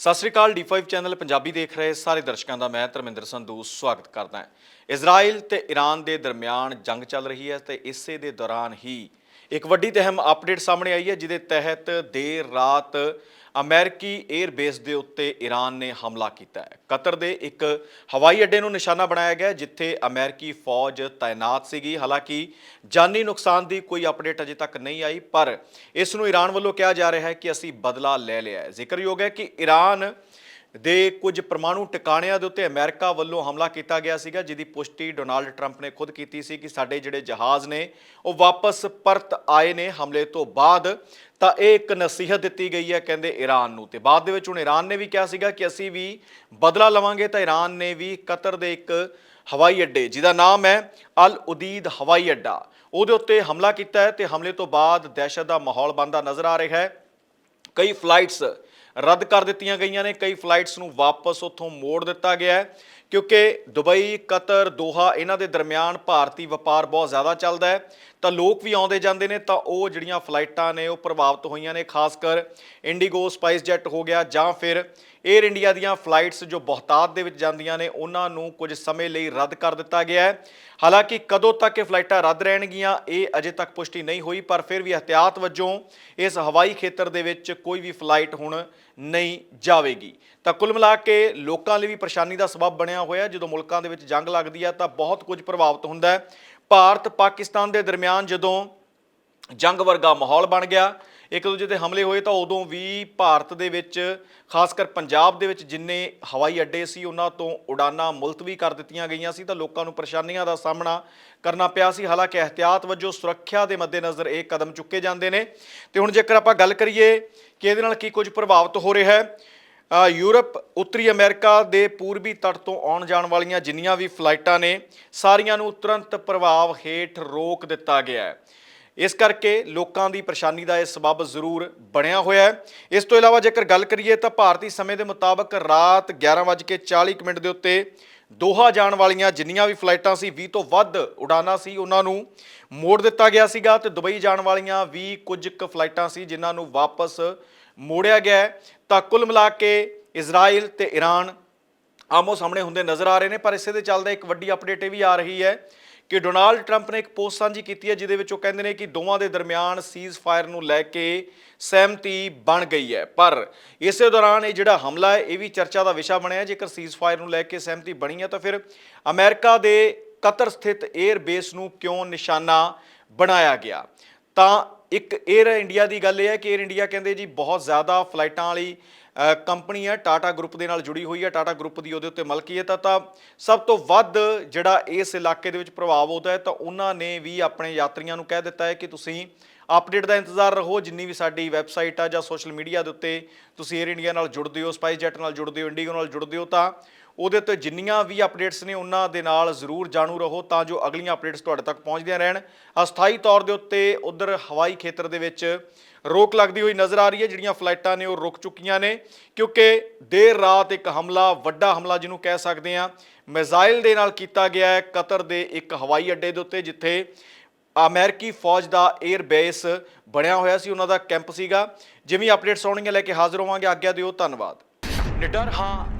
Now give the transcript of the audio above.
ਸਤਿ ਸ੍ਰੀ ਅਕਾਲ D5 channel Punjabi ਦੇਖ ਰਹੇ ਸਾਰੇ ਦਰਸ਼ਕਾਂ ਦਾ ਮੈਂ ਧਰਮਿੰਦਰ ਸੰਧੂ ਸਵਾਗਤ ਕਰਦਾ ਹਾਂ। ਇਜ਼ਰਾਈਲ ਤੇ ਈਰਾਨ ਦੇ ਦਰਮਿਆਨ ਜੰਗ ਚੱਲ ਰਹੀ ਹੈ ਤੇ ਇਸੇ ਦੇ ਦੌਰਾਨ ਹੀ ਇੱਕ ਵੱਡੀ ਤੇ ਅਹਿਮ ਅਪਡੇਟ ਸਾਹਮਣੇ ਆਈ ਹੈ, ਜਿਹਦੇ ਤਹਿਤ ਦੇਰ ਰਾਤ ਅਮਰੀਕੀ 에ਅਰ ਬੇਸ ਦੇ ਉੱਤੇ ਈਰਾਨ ਨੇ ਹਮਲਾ ਕੀਤਾ ਹੈ। ਕਤਰ ਦੇ ਇੱਕ ਹਵਾਈ ਅੱਡੇ ਨੂੰ ਨਿਸ਼ਾਨਾ ਬਣਾਇਆ ਗਿਆ, ਜਿੱਥੇ ਅਮਰੀਕੀ ਫੌਜ ਤਾਇਨਾਤ ਸੀਗੀ। ਹਾਲਾਂਕਿ ਜਾਨੀ ਨੁਕਸਾਨ ਦੀ ਕੋਈ ਅਪਡੇਟ ਅਜੇ ਤੱਕ ਨਹੀਂ ਆਈ, ਪਰ ਇਸ ਨੂੰ ਈਰਾਨ ਵੱਲੋਂ ਕਿਹਾ ਜਾ ਰਿਹਾ ਹੈ ਕਿ ਅਸੀਂ ਬਦਲਾ ਲੈ ਲਿਆ ਹੈ। ਜ਼ਿਕਰਯੋਗ ਹੈ ਕਿ ਈਰਾਨ ਦੇ ਕੁਝ ਪਰਮਾਣੂ ਟਿਕਾਣਿਆਂ ਦੇ ਉੱਤੇ ਅਮਰੀਕਾ ਵੱਲੋਂ ਹਮਲਾ ਕੀਤਾ ਗਿਆ ਸੀਗਾ, ਜਿਹਦੀ ਪੁਸ਼ਟੀ ਡੋਨਾਲਡ ਟਰੰਪ ਨੇ ਖੁਦ ਕੀਤੀ ਸੀ ਕਿ ਸਾਡੇ ਜਿਹੜੇ ਜਹਾਜ਼ ਨੇ, ਉਹ ਵਾਪਸ ਪਰਤ ਆਏ ਨੇ ਹਮਲੇ ਤੋਂ ਬਾਅਦ। ਤਾਂ ਇਹ ਇੱਕ ਨਸੀਹਤ ਦਿੱਤੀ ਗਈ ਹੈ, ਕਹਿੰਦੇ ਈਰਾਨ ਨੂੰ। ਤੇ ਬਾਅਦ ਦੇ ਵਿੱਚ ਹੁਣ ਈਰਾਨ ਨੇ ਵੀ ਕਿਹਾ ਸੀਗਾ ਕਿ ਅਸੀਂ ਵੀ ਬਦਲਾ ਲਵਾਂਗੇ, ਤਾਂ ਈਰਾਨ ਨੇ ਵੀ ਕਤਰ ਦੇ ਇੱਕ ਹਵਾਈ ਅੱਡੇ, ਜਿਹਦਾ ਨਾਮ ਹੈ ਅਲ ਉਦੀਦ ਹਵਾਈ ਅੱਡਾ, ਉਹਦੇ ਉੱਤੇ ਹਮਲਾ ਕੀਤਾ ਹੈ ਤੇ ਹਮਲੇ ਤੋਂ ਬਾਅਦ ਦਹਿਸ਼ਤ ਦਾ ਮਾਹੌਲ ਬਣਦਾ ਨਜ਼ਰ ਆ ਰਿਹਾ ਹੈ। ਕਈ ਫਲਾਈਟਸ ਰੱਦ ਕਰ ਦਿੱਤੀਆਂ ਗਈਆਂ ਨੇ। ਕਈ ਫਲਾਈਟਸ ਨੂੰ ਵਾਪਸ ਉੱਥੋਂ ਮੋੜ ਦਿੱਤਾ ਗਿਆ ਹੈ। ਕਿਉਂਕਿ ਦੁਬਈ, ਕਤਰ, ਦੋਹਾ ਇਹਨਾਂ ਦੇ ਦਰਮਿਆਨ ਭਾਰਤੀ ਵਪਾਰ ਬਹੁਤ ਜ਼ਿਆਦਾ ਚੱਲਦਾ ਹੈ। ਤਾਂ ਲੋਕ ਵੀ ਆਉਂਦੇ ਜਾਂਦੇ ਨੇ, ਤਾਂ ਉਹ ਜਿਹੜੀਆਂ ਫਲਾਈਟਾਂ ਨੇ, ਉਹ ਪ੍ਰਭਾਵਿਤ ਹੋਈਆਂ ਨੇ, ਖਾਸ ਕਰ ਇੰਡੀਗੋ ਸਪਾਈਸ ਜੈਟ ਹੋ ਗਿਆ ਜਾਂ ਫਿਰ 에ਅਰ ਇੰਡੀਆ ਦੀਆਂ ਫਲਾਈਟਸ ਜੋ ਬਹੁਤਾਤ ਦੇ ਵਿੱਚ ਜਾਂਦੀਆਂ ਨੇ, ਉਹਨਾਂ ਨੂੰ ਕੁਝ ਸਮੇਂ ਲਈ ਰੱਦ ਕਰ ਦਿੱਤਾ ਗਿਆ ਹੈ। ਹਾਲਾਂਕਿ ਕਦੋਂ ਤੱਕ ਇਹ ਫਲਾਈਟਾਂ ਰੱਦ ਰਹਿਣਗੀਆਂ, ਇਹ ਅਜੇ ਤੱਕ ਪੁਸ਼ਟੀ ਨਹੀਂ ਹੋਈ, ਪਰ ਫਿਰ ਵੀ ਇhtiyਾਤ ਵਜੋਂ ਇਸ ਹਵਾਈ ਖੇਤਰ ਦੇ ਵਿੱਚ ਕੋਈ ਵੀ ਫਲਾਈਟ ਹੁਣ ਨਹੀਂ ਜਾਵੇਗੀ। ਤਾਂ ਕੁੱਲ ਮਿਲਾ ਕੇ ਲੋਕਾਂ ਲਈ ਵੀ ਪਰੇਸ਼ਾਨੀ ਦਾ ਸਬਬ ਬਣਿਆ ਹੋਇਆ, ਜਦੋਂ ਮੁਲਕਾਂ ਦੇ ਵਿੱਚ ਜੰਗ ਲੱਗਦੀ ਹੈ ਤਾਂ ਬਹੁਤ ਕੁਝ ਪ੍ਰਭਾਵਿਤ ਹੁੰਦਾ ਹੈ। ਭਾਰਤ ਪਾਕਿਸਤਾਨ ਦੇ ਦਰਮਿਆਨ ਜਦੋਂ ਜੰਗ ਵਰਗਾ ਮਾਹੌਲ ਬਣ ਗਿਆ, ਇੱਕ ਦੂਜੇ ਤੇ ਹਮਲੇ ਹੋਏ ਤਾਂ ਉਦੋਂ ਵੀ ਭਾਰਤ ਦੇ ਵਿੱਚ ਖਾਸ ਕਰ ਪੰਜਾਬ ਦੇ ਵਿੱਚ ਜਿੰਨੇ ਹਵਾਈ ਅੱਡੇ ਸੀ, ਉਹਨਾਂ ਤੋਂ ਉਡਾਨਾਂ ਮੁਲਤਵੀ ਕਰ ਦਿੱਤੀਆਂ ਗਈਆਂ ਸੀ ਤਾਂ ਲੋਕਾਂ ਨੂੰ ਪਰੇਸ਼ਾਨੀਆਂ ਦਾ ਸਾਹਮਣਾ ਕਰਨਾ ਪਿਆ ਸੀ। ਹਾਲਾਂਕਿ ਇhtiyਾਤ ਵਜੋਂ ਸੁਰੱਖਿਆ ਦੇ ਮੱਦੇਨਜ਼ਰ ਇਹ ਕਦਮ ਚੁੱਕੇ ਜਾਂਦੇ ਨੇ। ਤੇ ਹੁਣ ਜੇਕਰ ਆਪਾਂ ਗੱਲ ਕਰੀਏ ਕਿ ਇਹਦੇ ਨਾਲ ਕੀ ਕੁਝ ਪ੍ਰਭਾਵਿਤ ਹੋ ਰਿਹਾ ਹੈ ਯੂਰਪ, ਉੱਤਰੀ ਅਮਰੀਕਾ ਦੇ ਪੂਰਬੀ ਤੱਟ ਤੋਂ ਆਉਣ ਜਾਣ ਵਾਲੀਆਂ ਜਿੰਨੀਆਂ ਵੀ ਫਲਾਈਟਾਂ ਨੇ, ਸਾਰੀਆਂ ਨੂੰ ਤੁਰੰਤ ਪ੍ਰਭਾਵ ਹੇਠ ਰੋਕ ਦਿੱਤਾ ਗਿਆ ਹੈ। ਇਸ ਕਰਕੇ ਲੋਕਾਂ ਦੀ ਪਰੇਸ਼ਾਨੀ ਦਾ ਇਹ ਸਬਬ ਜ਼ਰੂਰ ਬਣਿਆ ਹੋਇਆ ਹੈ। ਇਸ ਤੋਂ ਇਲਾਵਾ ਜੇਕਰ ਗੱਲ ਕਰੀਏ ਤਾਂ ਭਾਰਤੀ ਸਮੇਂ ਦੇ ਮੁਤਾਬਕ ਰਾਤ 11:40 ਮਿੰਟ ਦੇ ਉੱਤੇ ਦੋਹਾ ਜਾਣ ਵਾਲੀਆਂ ਜਿੰਨੀਆਂ ਵੀ ਫਲਾਈਟਾਂ ਸੀ 20 ਤੋਂ ਵੱਧ ਉਡਾਨਾਂ ਸੀ, ਉਹਨਾਂ ਨੂੰ ਮੋੜ ਦਿੱਤਾ ਗਿਆ ਸੀਗਾ ਤੇ ਦੁਬਈ ਜਾਣ ਵਾਲੀਆਂ ਵੀ ਕੁਝ ਕੁ ਫਲਾਈਟਾਂ ਸੀ, ਜਿਨ੍ਹਾਂ ਨੂੰ ਵਾਪਸ ਮੋੜਿਆ ਗਿਆ ਤਾਂ ਕੁੱਲ ਮਿਲਾ ਕੇ ਇਜ਼ਰਾਈਲ ਤੇ ਈਰਾਨ ਆਮੋ ਸਾਹਮਣੇ ਹੁੰਦੇ ਨਜ਼ਰ ਆ ਰਹੇ ਨੇ, ਪਰ ਇਸੇ ਦੇ ਚੱਲਦਾ ਇੱਕ ਵੱਡੀ ਅਪਡੇਟ ਇਹ ਵੀ ਆ ਰਹੀ ਹੈ ਕਿ ਡੋਨਾਲਡ ਟਰੰਪ ਨੇ ਇੱਕ ਪੋਸਟ ਸਾਂਝੀ ਕੀਤੀ ਹੈ, ਜਿਹਦੇ ਵਿੱਚ ਉਹ ਕਹਿੰਦੇ ਨੇ ਕਿ ਦੋਵਾਂ ਦੇ ਦਰਮਿਆਨ ਸੀਜ਼ ਫਾਇਰ ਨੂੰ ਲੈ ਕੇ ਸਹਿਮਤੀ ਬਣ ਗਈ ਹੈ। ਪਰ ਇਸੇ ਦੌਰਾਨ ਇਹ ਜਿਹੜਾ ਹਮਲਾ ਹੈ, ਇਹ ਵੀ ਚਰਚਾ ਦਾ ਵਿਸ਼ਾ ਬਣਿਆ ਜੇਕਰ ਸੀਜ਼ ਫਾਇਰ ਨੂੰ ਲੈ ਕੇ ਸਹਿਮਤੀ ਬਣੀ ਹੈ, ਤਾਂ ਫਿਰ ਅਮਰੀਕਾ ਦੇ ਕਤਰ ਸਥਿਤ 에ਅਰ ਬੇਸ ਨੂੰ ਕਿਉਂ ਨਿਸ਼ਾਨਾ ਬਣਾਇਆ ਗਿਆ? ਤਾਂ ਇੱਕ 에ਅਰ ਇੰਡੀਆ ਦੀ ਗੱਲ ਇਹ ਹੈ ਕਿ 에ਅਰ ਇੰਡੀਆ ਕਹਿੰਦੇ ਜੀ ਬਹੁਤ ਜ਼ਿਆਦਾ ਫਲਾਈਟਾਂ ਵਾਲੀ ਕੰਪਨੀ ਹੈ ਟਾਟਾ ਗਰੁੱਪ ਦੇ ਨਾਲ ਜੁੜੀ ਹੋਈ ਹੈ ਟਾਟਾ ਗਰੁੱਪ ਦੀ ਉਹਦੇ ਉੱਤੇ ਮਲਕੀਅਤ ਹੈ ਤਾਂ ਸਭ ਤੋਂ ਵੱਧ ਜਿਹੜਾ ਇਸ ਇਲਾਕੇ ਦੇ ਵਿੱਚ ਪ੍ਰਭਾਵ ਹੁੰਦਾ ਹੈ, ਤਾਂ ਉਹਨਾਂ ਨੇ ਵੀ ਆਪਣੇ ਯਾਤਰੀਆਂ ਨੂੰ ਕਹਿ ਦਿੱਤਾ ਹੈ ਕਿ ਤੁਸੀਂ ਅਪਡੇਟ ਦਾ ਇੰਤਜ਼ਾਰ ਰਹੋ, ਜਿੰਨੀ ਵੀ ਸਾਡੀ ਵੈਬਸਾਈਟ ਆ ਜਾਂ ਸੋਸ਼ਲ ਮੀਡੀਆ ਦੇ ਉੱਤੇ ਤੁਸੀਂ 에ਅਰ ਇੰਡੀਆ ਨਾਲ ਜੁੜਦੇ ਹੋ ਸਪਾਈਸ ਜੈਟ ਨਾਲ ਜੁੜਦੇ ਹੋ ਇੰਡੀਗੋ ਨਾਲ ਜੁੜਦੇ ਹੋ, ਤਾਂ ਉਹਦੇ ਉੱਤੇ ਜਿੰਨੀਆਂ ਵੀ ਅਪਡੇਟਸ ਨੇ, ਉਹਨਾਂ ਦੇ ਨਾਲ ਜ਼ਰੂਰ ਜਾਣੂ ਰਹੋ ਤਾਂ ਜੋ ਅਗਲੀਆਂ ਅਪਡੇਟਸ ਤੁਹਾਡੇ ਤੱਕ ਪਹੁੰਚਦੀਆਂ ਰਹਿਣ। ਅਸਥਾਈ ਤੌਰ ਦੇ ਉੱਤੇ ਉਧਰ ਹਵਾਈ ਖੇਤਰ ਦੇ ਵਿੱਚ ਰੋਕ ਲੱਗਦੀ ਹੋਈ ਨਜ਼ਰ ਆ ਰਹੀ ਹੈ, ਜਿਹੜੀਆਂ ਫਲਾਈਟਾਂ ਨੇ ਉਹ ਰੁਕ ਚੁੱਕੀਆਂ ਨੇ। ਕਿਉਂਕਿ ਦੇਰ ਰਾਤ ਇੱਕ ਹਮਲਾ, ਵੱਡਾ ਹਮਲਾ ਜਿਹਨੂੰ ਕਹਿ ਸਕਦੇ ਆ ਮਿਜ਼ਾਈਲ ਦੇ ਨਾਲ ਕੀਤਾ ਗਿਆ ਹੈ ਕਤਰ ਦੇ ਇੱਕ ਹਵਾਈ ਅੱਡੇ ਦੇ ਉੱਤੇ, ਜਿੱਥੇ ਅਮਰੀਕੀ ਫੌਜ ਦਾ 에ਅਰ ਬੇਸ ਬਣਿਆ ਹੋਇਆ ਸੀ, ਉਹਨਾਂ ਦਾ ਕੈਂਪ ਸੀਗਾ। ਜਿਵੇਂ ਅਪਡੇਟਸ ਆਉਣਗੀਆਂ, ਲੈ ਕੇ ਹਾਜ਼ਰ ਹੋਵਾਂਗੇ। ਆਗਿਆ ਦਿਓ, ਧੰਨਵਾਦ। ਨਿਡਰ ਹਾਂ